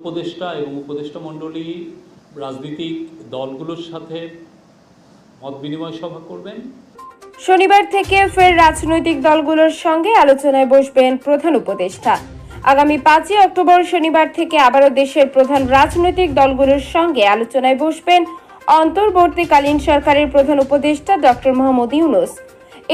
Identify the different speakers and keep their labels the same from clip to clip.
Speaker 1: উপদেষ্টা এবং উপদেষ্টা মণ্ডলী রাজনৈতিক দলগুলোর সাথে মত বিনিময় সভা করবেন।
Speaker 2: শনিবার থেকে ফের রাজনৈতিক দলগুলোর সঙ্গে আলোচনায় বসবেন প্রধান উপদেষ্টা। আগামী পাঁচই অক্টোবর শনিবার থেকে আবারও দেশের প্রধান রাজনৈতিক দলগুলোর সঙ্গে আলোচনায় বসবেন অন্তর্বর্তীকালীন সরকারের প্রধান উপদেষ্টা ডক্টর মোহাম্মদ ইউনুস।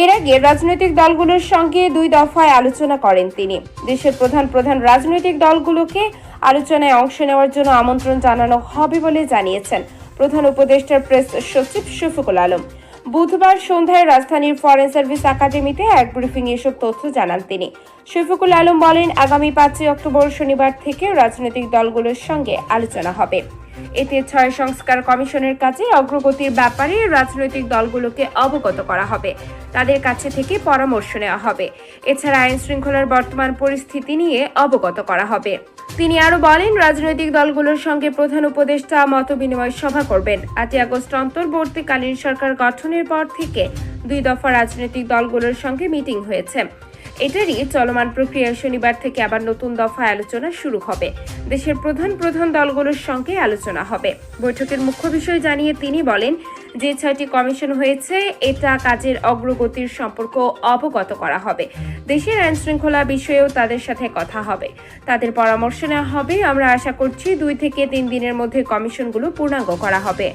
Speaker 2: এর আগে রাজনৈতিক দলগুলোর সঙ্গে দুই দফায় আলোচনা করেন তিনি। দেশের প্রধান প্রধান রাজনৈতিক দলগুলোকে আলোচনায় অংশ নেওয়ার জন্য আমন্ত্রণ জানানো হবে বলে জানিয়েছেন প্রধান উপদেষ্টার প্রেস সচিব শফিকুল আলম। বুধবার সন্ধ্যায় রাজধানীর ফরেন সার্ভিস একাডেমিতে এক ব্রিফিং এসব তথ্য জানান তিনি। শফিকুল আলম বলেন, আগামী পাঁচই অক্টোবর শনিবার থেকে রাজনৈতিক দলগুলোর সঙ্গে আলোচনা হবে। এতে ছয় সংস্কার কমিশনের কাছে অগ্রগতির ব্যাপারে রাজনৈতিক দলগুলোকে অবগত করা হবে। তাদের কাছে থেকে পরামর্শ নেওয়া হবে। এছাড়া আইন শৃঙ্খলার বর্তমান পরিস্থিতি নিয়ে অবগত করা হবে। তিনি আরও বলেন, রাজনৈতিক দলগুলোর সঙ্গে প্রধান উপদেষ্টা মত বিনিময় সভা করবেন। আটই আগস্ট অন্তর্বর্তীকালীন সরকার গঠনের পর থেকে দুই দফা রাজনৈতিক দলগুলোর সঙ্গে মিটিং হয়েছে। এটারই চলমান প্রক্রিয়া শনিবার থেকে আবার নতুন দফায় আলোচনা শুরু হবে। দেশের প্রধান প্রধান দলগুলোর সঙ্গে আলোচনা হবে। বৈঠকের মুখ্য বিষয় জানিয়ে তিনি বলেন, যে ছয়টি কমিশন হয়েছে, এটা কাজের অগ্রগতির সম্পর্ক অবগত করা হবে। দেশের আইন শৃঙ্খলা বিষয়েও তাদের সাথে কথা হবে। তাদের পরামর্শ নেওয়া হবে। আমরা আশা করছি দুই থেকে তিন দিনের মধ্যে কমিশনগুলো পূর্ণাঙ্গ করা হবে।